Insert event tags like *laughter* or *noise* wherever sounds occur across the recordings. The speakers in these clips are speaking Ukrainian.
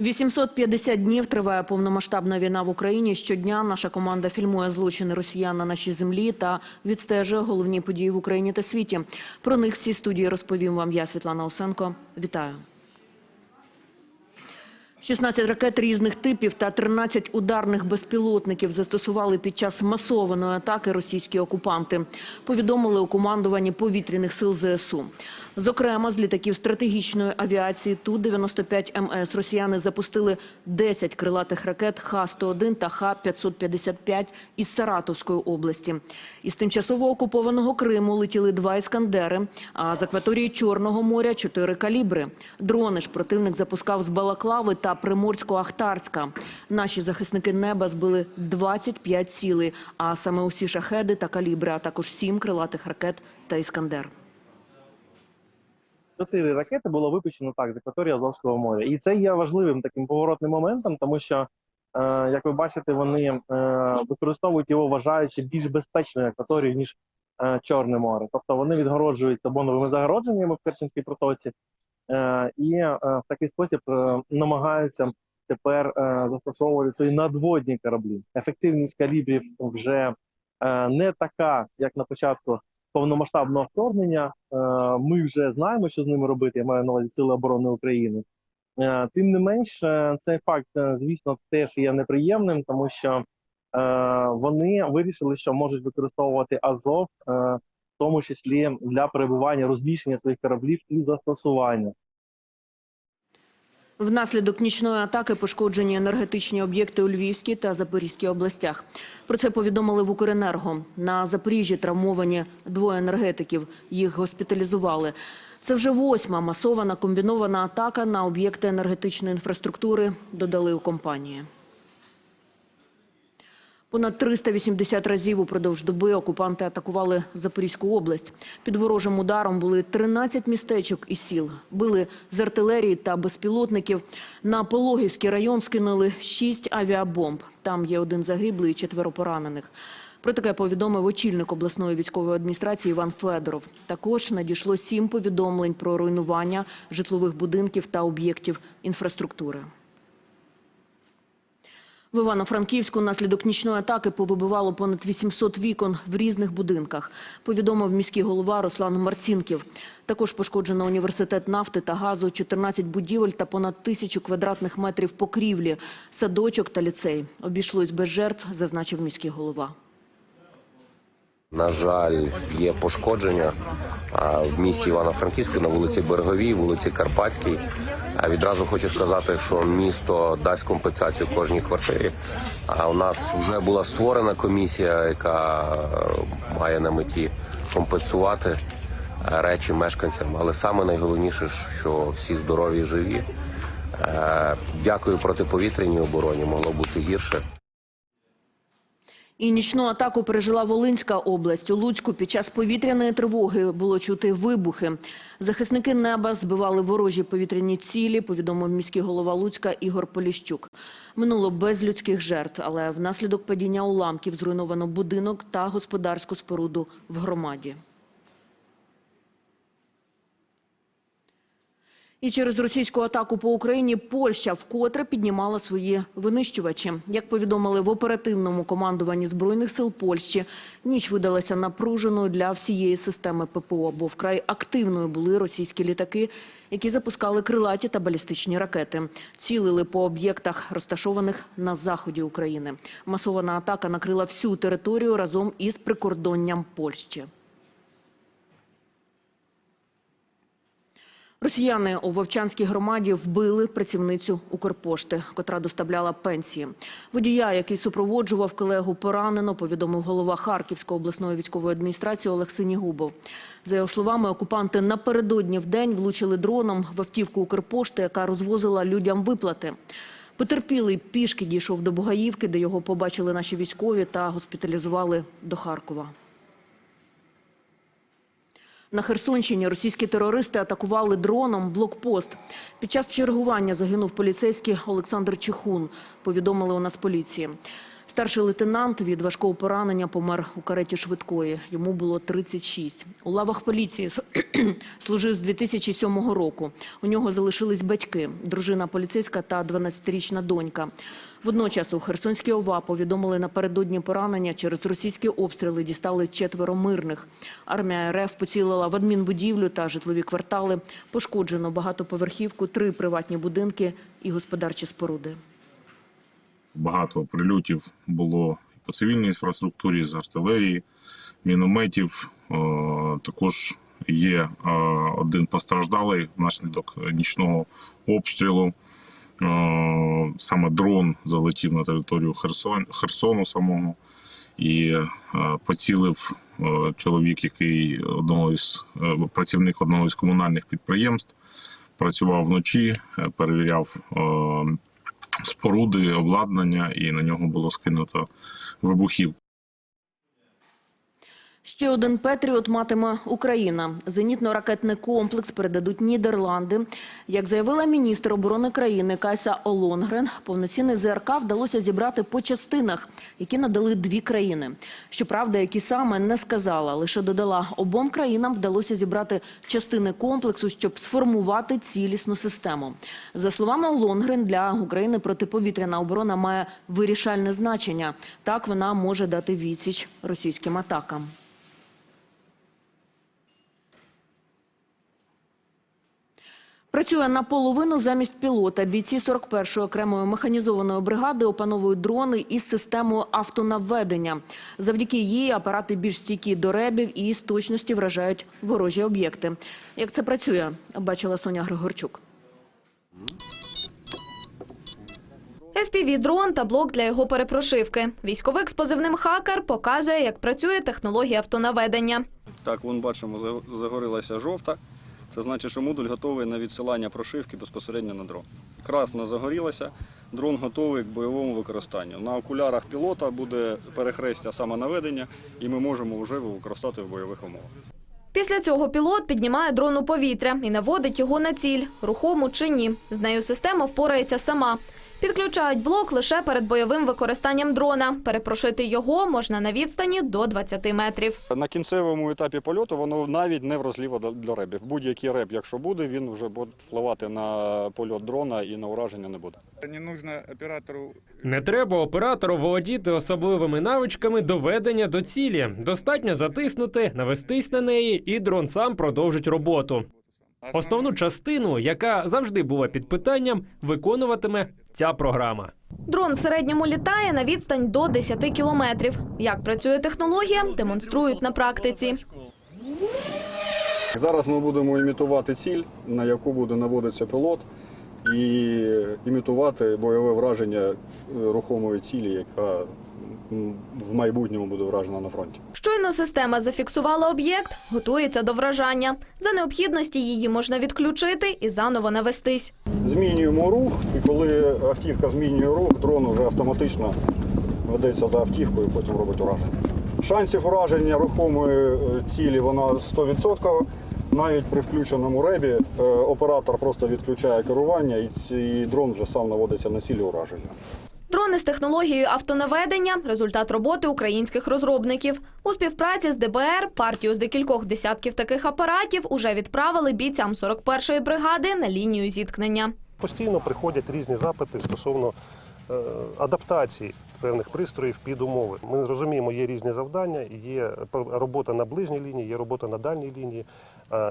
850 днів триває повномасштабна війна в Україні. Щодня наша команда фільмує злочини росіян на нашій землі та відстежує головні події в Україні та світі. Про них в цій студії розповім вам я, Світлана Осенко. Вітаю. 16 ракет різних типів та 13 ударних безпілотників застосували під час масованої атаки російські окупанти. Повідомили у командуванні повітряних сил ЗСУ. Зокрема, з літаків стратегічної авіації Ту-95МС росіяни запустили 10 крилатих ракет Х-101 та Х-555 із Саратовської області. Із тимчасово окупованого Криму летіли два «Іскандери», а з акваторії Чорного моря – чотири калібри. Дрони ж противник запускав з Балаклави та Приморсько-Ахтарська. Наші захисники неба збили 25 цілей, а саме усі шахеди та калібри, а також сім крилатих ракет та «Іскандер». Чотири ракети було випущено так з акваторії Азовського моря. І це є важливим таким поворотним моментом, тому що, е, як ви бачите, вони е, використовують його, вважаючи більш безпечною акваторією, ніж е, Чорне море. Тобто вони відгороджують табоновими загородженнями в Керченській протоці, і в такий спосіб намагаються тепер застосовувати свої надводні кораблі. Ефективність калібрів вже не така, як на початку повномасштабного вторгнення. Е, Ми вже знаємо, що з ними робити. Я маю на увазі Сили оборони України. Е, Тим не менш, е, цей факт, звісно, теж є неприємним, тому що вони вирішили, що можуть використовувати Азов, в тому числі для перебування, розміщення своїх кораблів і застосування. Внаслідок нічної атаки пошкоджені енергетичні об'єкти у Львівській та Запорізькій областях. Про це повідомили в Укренерго. На Запоріжжі травмовані двоє енергетиків. Їх госпіталізували. Це вже восьма масована комбінована атака на об'єкти енергетичної інфраструктури, додали у компанії. Понад 380 разів упродовж доби окупанти атакували Запорізьку область. Під ворожим ударом були 13 містечок і сіл. Били з артилерії та безпілотників. На Пологівський район скинули 6 авіабомб. Там є один загиблий і четверо поранених. Про таке повідомив очільник обласної військової адміністрації Іван Федоров. Також надійшло сім повідомлень про руйнування житлових будинків та об'єктів інфраструктури. В Івано-Франківську наслідок нічної атаки повибивало понад 800 вікон в різних будинках, повідомив міський голова Руслан Марцінків. Також пошкоджено університет нафти та газу, 14 будівель та понад тисячу квадратних метрів покрівлі, садочок та ліцей. Обійшлось без жертв, зазначив міський голова. На жаль, є пошкодження в місті Івано-Франківську на вулиці Береговій, вулиці Карпатській. А Відразу хочу сказати, що місто дасть компенсацію кожній квартирі. А у нас вже була створена комісія, яка е, має на меті компенсувати е, речі мешканцям. Але саме найголовніше, що всі здорові і живі. Е, Дякую протиповітряній обороні. Могло бути гірше. І нічну атаку пережила Волинська область. У Луцьку під час повітряної тривоги було чути вибухи. Захисники неба збивали ворожі повітряні цілі, повідомив міський голова Луцька Ігор Поліщук. Минуло без людських жертв, але внаслідок падіння уламків зруйновано будинок та господарську споруду в громаді. І через російську атаку по Україні Польща вкотре піднімала свої винищувачі. Як повідомили в оперативному командуванні збройних сил Польщі, ніч видалася напруженою для всієї системи ППО, бо вкрай активною були російські літаки, які запускали крилаті та балістичні ракети. Цілили по об'єктах, розташованих на заході України. Масована атака накрила всю територію разом із прикордонням Польщі. Росіяни у Вовчанській громаді вбили працівницю Укрпошти, котра доставляла пенсії. Водія, який супроводжував колегу, поранено, повідомив голова Харківської обласної військової адміністрації Олег Синігубов. За його словами, окупанти напередодні в день влучили дроном в автівку Укрпошти, яка розвозила людям виплати. Потерпілий пішки дійшов до Бугаївки, де його побачили наші військові та госпіталізували до Харкова. На Херсонщині російські терористи атакували дроном блокпост. Під час чергування загинув поліцейський Олександр Чехун, повідомили у нас поліції. Старший лейтенант від важкого поранення помер у кареті швидкої. Йому було 36. У лавах поліції *clears throat* служив з 2007 року. У нього залишились батьки, дружина поліцейська та 12-річна донька. Водночас у Херсонській ОВА повідомили напередодні поранення через російські обстріли дістали четверо мирних. Армія РФ поцілила в адмінбудівлю та житлові квартали. Пошкоджено багатоповерхівку, три приватні будинки і господарчі споруди. Багато прильотів було по цивільній інфраструктурі з артилерії, мінометів. Е, Також є е, один постраждалий внаслідок нічного обстрілу. Е, Саме дрон залетів на територію Херсон, Херсону самого і е, поцілив е, чоловік, який одного із працівник одного із комунальних підприємств, працював вночі, перевіряв споруди, обладнання, і на нього було скинуто вибухів. Ще один Петріот матиме Україна. Зенітно-ракетний комплекс передадуть Нідерланди. Як заявила міністр оборони країни Кайса Олонгрен, повноцінний ЗРК вдалося зібрати по частинах, які надали дві країни. Щоправда, які саме не сказала, лише додала, обом країнам вдалося зібрати частини комплексу, щоб сформувати цілісну систему. За словами Олонгрен, для України протиповітряна оборона має вирішальне значення. Так вона може дати відсіч російським атакам. Працює наполовину замість пілота. Бійці 41-ї окремої механізованої бригади опановують дрони із системою автонаведення. Завдяки їй апарати більш стійкі до ребів і з точності вражають ворожі об'єкти. Як це працює, бачила Соня Григорчук. FPV-дрон та блок для його перепрошивки. Військовик з позивним «Хакер» показує, як працює технологія автонаведення. Так, вон бачимо, за- загорілася жовта. Це значить, що модуль готовий на відсилання прошивки безпосередньо на дрон. Красна загорілася, дрон готовий к бойовому використанню. На окулярах пілота буде перехрестя самонаведення, і ми можемо вже використати в бойових умовах. Після цього пілот піднімає дрон у повітря і наводить його на ціль, рухому чи ні. З нею система впорається сама. Підключають блок лише перед бойовим використанням дрона. Перепрошити його можна на відстані до 20 метрів. На кінцевому етапі польоту воно навіть не вразливо для ребів. Будь-який реб, якщо буде, він вже буде впливати на польот дрона і на ураження не буде. Не треба оператору володіти особливими навичками доведення до цілі. Достатньо затиснути, навестись на неї, і дрон сам продовжить роботу. Основну частину, яка завжди була під питанням, виконуватиме ця програма. Дрон в середньому літає на відстань до 10 кілометрів. Як працює технологія, демонструють на практиці. Зараз ми будемо імітувати ціль, на яку буде наводитися пілот, і імітувати бойове враження е, рухомої цілі, яка в майбутньому буде вражена на фронті. Щойно система зафіксувала об'єкт, готується до вражання. За необхідності її можна відключити і заново навестись. Змінюємо рух, і коли автівка змінює рух, дрон вже автоматично ведеться за автівкою, потім робить ураження. Шансів ураження рухомої е, цілі вона 100%. Навіть при включеному ребі е, оператор просто відключає керування, і дрон вже сам наводиться на цілі ураження. Дрони з технологією автонаведення – результат роботи українських розробників. У співпраці з ДБР партію з декількох десятків таких апаратів уже відправили бійцям 41-ї бригади на лінію зіткнення. Постійно приходять різні запити стосовно е, адаптації певних пристроїв під умови. Ми розуміємо, є різні завдання, є робота на ближній лінії, є робота на дальній лінії,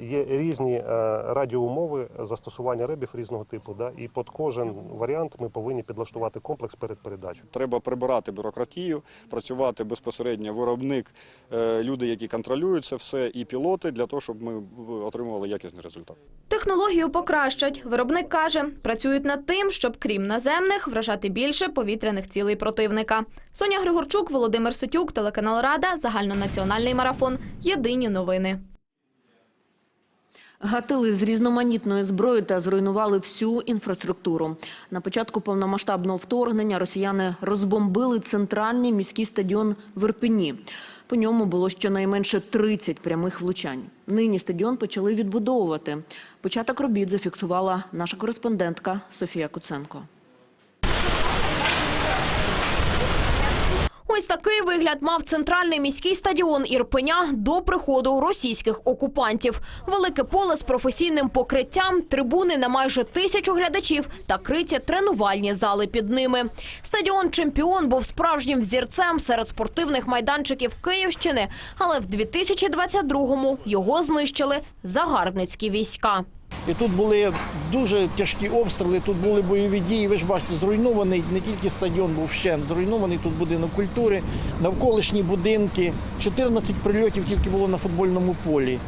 є різні е, радіоумови застосування ребів різного типу. Да? І під кожен варіант ми повинні підлаштувати комплекс перед передачею. Треба прибирати бюрократію, працювати безпосередньо виробник, е, люди, які контролюють це все, і пілоти для того, щоб ми е, отримували якісний результат. Технологію покращать. Виробник каже, працюють над тим, щоб крім наземних вражати більше повітряних цілей противника. Соня Григорчук, Володимир Сотюк, телеканал Рада, загальнонаціональний марафон. Єдині новини. Гатили з різноманітною зброєю та зруйнували всю інфраструктуру. На початку повномасштабного вторгнення росіяни розбомбили центральний міський стадіон в Ірпені. По ньому було щонайменше 30 прямих влучань. Нині стадіон почали відбудовувати. Початок робіт зафіксувала наша кореспондентка Софія Куценко. Ось такий вигляд мав центральний міський стадіон Ірпеня до приходу російських окупантів. Велике поле з професійним покриттям, трибуни на майже тисячу глядачів та криті тренувальні зали під ними. Стадіон Чемпіон був справжнім взірцем серед спортивних майданчиків Київщини, але в 2022-му його знищили загарбницькі війська. І тут були дуже тяжкі обстріли, тут були бойові дії. Ви ж бачите, зруйнований не тільки стадіон був вщен, зруйнований тут будинок культури, навколишні будинки. 14 прильотів тільки було на футбольному полі.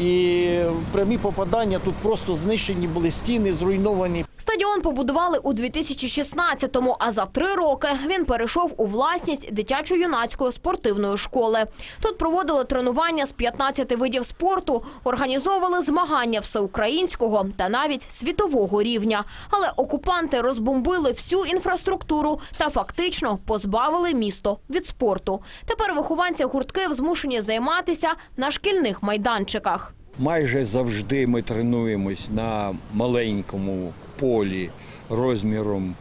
І прямі попадання тут просто знищені були стіни, зруйновані. Стадіон побудували у 2016-му, а за три роки він перейшов у власність дитячо-юнацької спортивної школи. Тут проводили тренування з 15 видів спорту, організовували змагання всеукраїнського та навіть світового рівня. Але окупанти розбомбили всю інфраструктуру та фактично позбавили місто від спорту. Тепер вихованці гуртків змушені займатися на шкільних майданчиках. Майже завжди ми тренуємось на маленькому полі розміром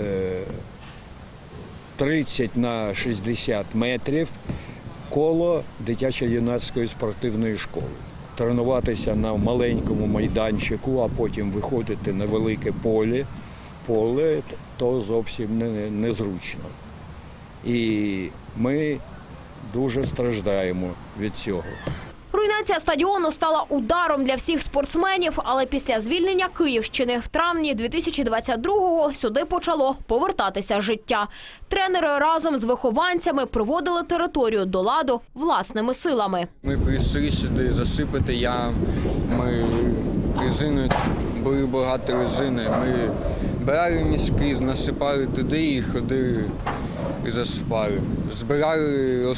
е, 30 на 60 метрів коло дитячо-юнацької спортивної школи. Тренуватися на маленькому майданчику, а потім виходити на велике поле, поле то зовсім не, незручно. І ми дуже страждаємо від цього. Руйнація стадіону стала ударом для всіх спортсменів, але після звільнення Київщини в травні 2022-го сюди почало повертатися життя. Тренери разом з вихованцями проводили територію до ладу власними силами. Ми прийшли сюди засипати ям, ми резиною, були багато резини. Ми брали мішки, насипали туди і ходили і засипали. Збирали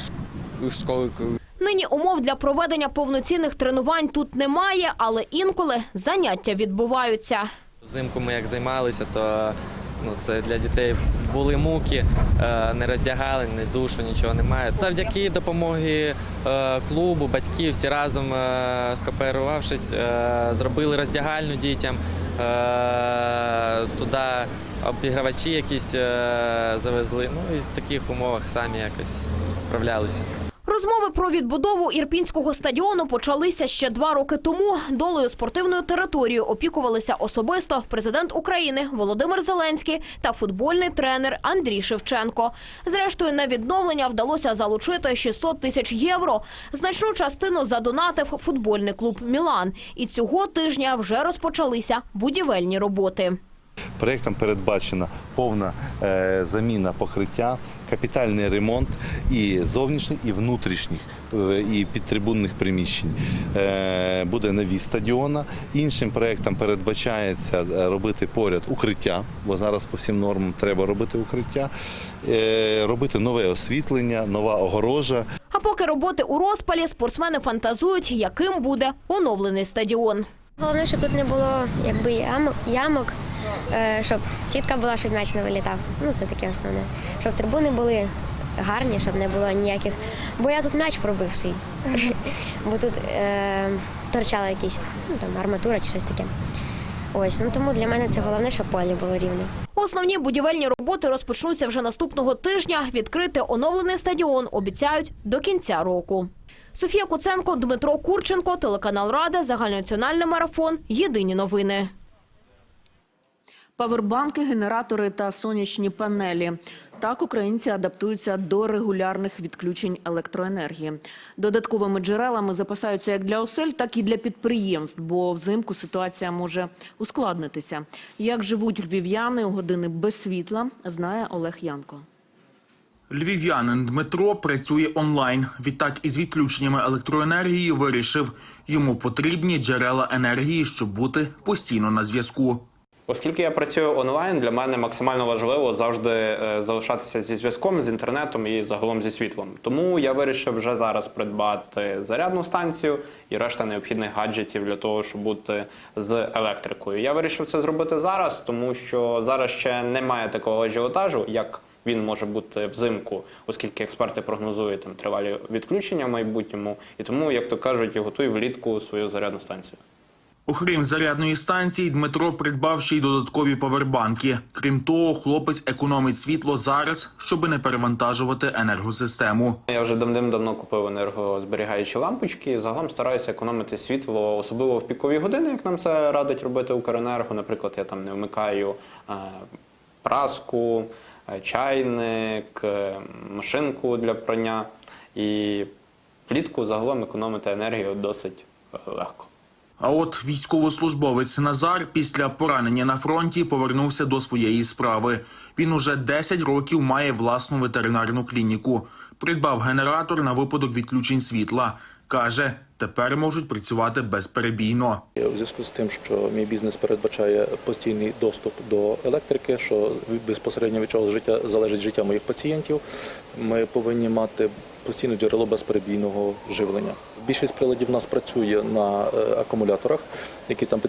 осколки. Нині умов для проведення повноцінних тренувань тут немає, але інколи заняття відбуваються. Взимку ми як займалися, то ну, це для дітей були муки, е, не роздягали, ні душу, нічого немає. Завдяки допомоги е, клубу, батьків, всі разом е, скооперувавшись, е, зробили роздягальню дітям. Туди обігравачі якісь завезли. Ну і в таких умовах самі якось справлялися. Розмови про відбудову ірпінського стадіону почалися ще два роки тому. Долею спортивної території опікувалися особисто президент України Володимир Зеленський та футбольний тренер Андрій Шевченко. Зрештою, на відновлення вдалося залучити 600 тисяч євро. Значну частину задонатив футбольний клуб Мілан. І цього тижня вже розпочалися будівельні роботи. Проєктом передбачена повна е, заміна покриття, капітальний ремонт і зовнішніх, і внутрішніх, е, і підтрибунних приміщень. Е, буде нові стадіони. Іншим проєктом передбачається е, робити поряд укриття, бо зараз по всім нормам треба робити укриття, робити нове освітлення, нова огорожа. А поки роботи у розпалі, спортсмени фантазують, яким буде оновлений стадіон. Головне, щоб тут не було якби ямок, ямок щоб сітка була, щоб м'яч не вилітав. Ну, це таке основне. Щоб трибуни були гарні, щоб не було ніяких. Бо я тут м'яч пробив свій. Бо тут е, торчала якісь ну, там, арматура чи щось таке. Ось, ну тому для мене це головне, щоб поле було рівне. Основні будівельні роботи розпочнуться вже наступного тижня. Відкрити оновлений стадіон обіцяють до кінця року. Софія Куценко, Дмитро Курченко, телеканал Рада, загальнонаціональний марафон. Єдині новини. Павербанки, генератори та сонячні панелі. Так українці адаптуються до регулярних відключень електроенергії. Додатковими джерелами запасаються як для осель, так і для підприємств, бо взимку ситуація може ускладнитися. Як живуть львів'яни у години без світла, знає Олег Янко. Львів'янин Дмитро працює онлайн. Відтак із відключеннями електроенергії вирішив, йому потрібні джерела енергії, щоб бути постійно на зв'язку. Оскільки я працюю онлайн, для мене максимально важливо завжди е, залишатися зі зв'язком, з інтернетом і загалом зі світлом. Тому я вирішив вже зараз придбати зарядну станцію і решта необхідних гаджетів для того, щоб бути з електрикою. Я вирішив це зробити зараз, тому що зараз ще немає такого ажіотажу, як він може бути взимку, оскільки експерти прогнозують там тривалі відключення в майбутньому. І тому, як то кажуть, я готую влітку свою зарядну станцію. Окрім зарядної станції, Дмитро придбав ще й додаткові павербанки. Крім того, хлопець економить світло зараз, щоби не перевантажувати енергосистему. Я вже давним-давно купив енергозберігаючі лампочки. Загалом стараюся економити світло, особливо в пікові години, як нам це радить робити Укренерго. Наприклад, я там не вмикаю е, праску, е, чайник, е, машинку для прання. І влітку загалом економити енергію досить легко. А от військовослужбовець Назар після поранення на фронті повернувся до своєї справи. Він уже 10 років має власну ветеринарну клініку. Придбав генератор на випадок відключень світла. Каже, тепер можуть працювати безперебійно. У зв'язку з тим, що мій бізнес передбачає постійний доступ до електрики, що безпосередньо від чого життя залежить життя моїх пацієнтів, ми повинні мати постійне джерело безперебійного живлення. Більшість приладів в нас працює на е, акумуляторах, які там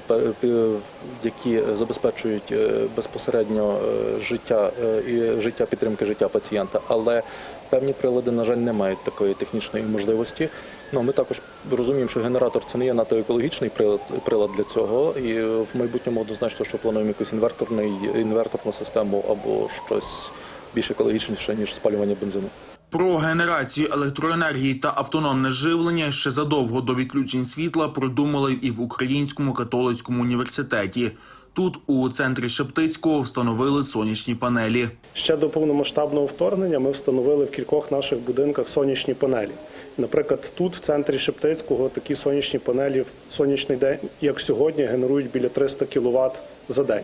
які забезпечують е, безпосередньо е, життя і життя підтримки життя пацієнта, але певні прилади, на жаль, не мають такої технічної можливості. Ну, ми також розуміємо, що генератор це не є надто екологічний прилад, прилад для цього, і в майбутньому однозначно, що плануємо якусь інверторний інверторну систему або щось більш екологічніше ніж спалювання бензину. Про генерацію електроенергії та автономне живлення ще задовго до відключень світла продумали і в Українському католицькому університеті. Тут у центрі Шептицького встановили сонячні панелі. Ще до повномасштабного вторгнення ми встановили в кількох наших будинках сонячні панелі. Наприклад, тут в центрі Шептицького такі сонячні панелі в сонячний день, як сьогодні, генерують біля 300 кВт за день.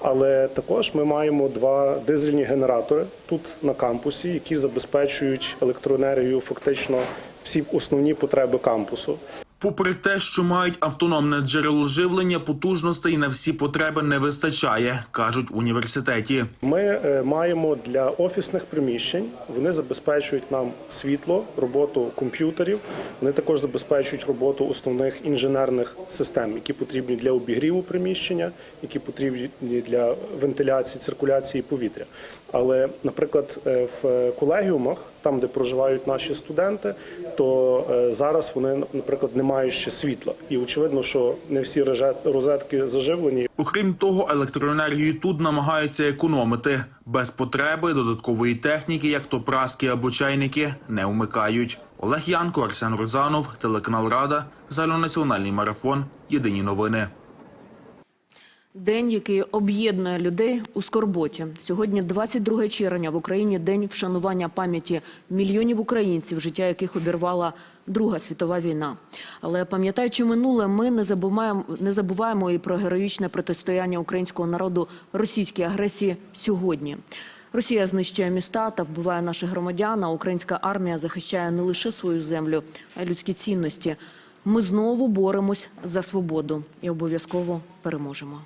Але також ми маємо два дизельні генератори тут на кампусі, які забезпечують електроенергію фактично всі основні потреби кампусу. Попри те, що мають автономне джерело живлення, потужностей на всі потреби не вистачає, кажуть університеті. Ми е, маємо для офісних приміщень. Вони забезпечують нам світло, роботу комп'ютерів. Вони також забезпечують роботу основних інженерних систем, які потрібні для обігріву приміщення, які потрібні для вентиляції, циркуляції повітря. Але, наприклад, е, в колегіумах, там де проживають наші студенти, то е, зараз вони, наприклад, не мають ще світла, і очевидно, що не всі розетки заживлені. Окрім того, електроенергію тут намагаються економити. Без потреби додаткової техніки, як то праски або чайники, не вмикають. Олег Янко, Арсен Розанов, телеканал Рада, загальнонаціональний марафон. Єдині новини. День, який об'єднує людей у скорботі. Сьогодні, 22 червня, в Україні день вшанування пам'яті мільйонів українців, життя яких обірвала Друга світова війна. Але пам'ятаючи минуле, ми не забуваємо, не забуваємо і про героїчне протистояння українського народу російській агресії сьогодні. Росія знищує міста та вбиває наших громадян. А українська армія захищає не лише свою землю, а й людські цінності. Ми знову боремось за свободу і обов'язково переможемо.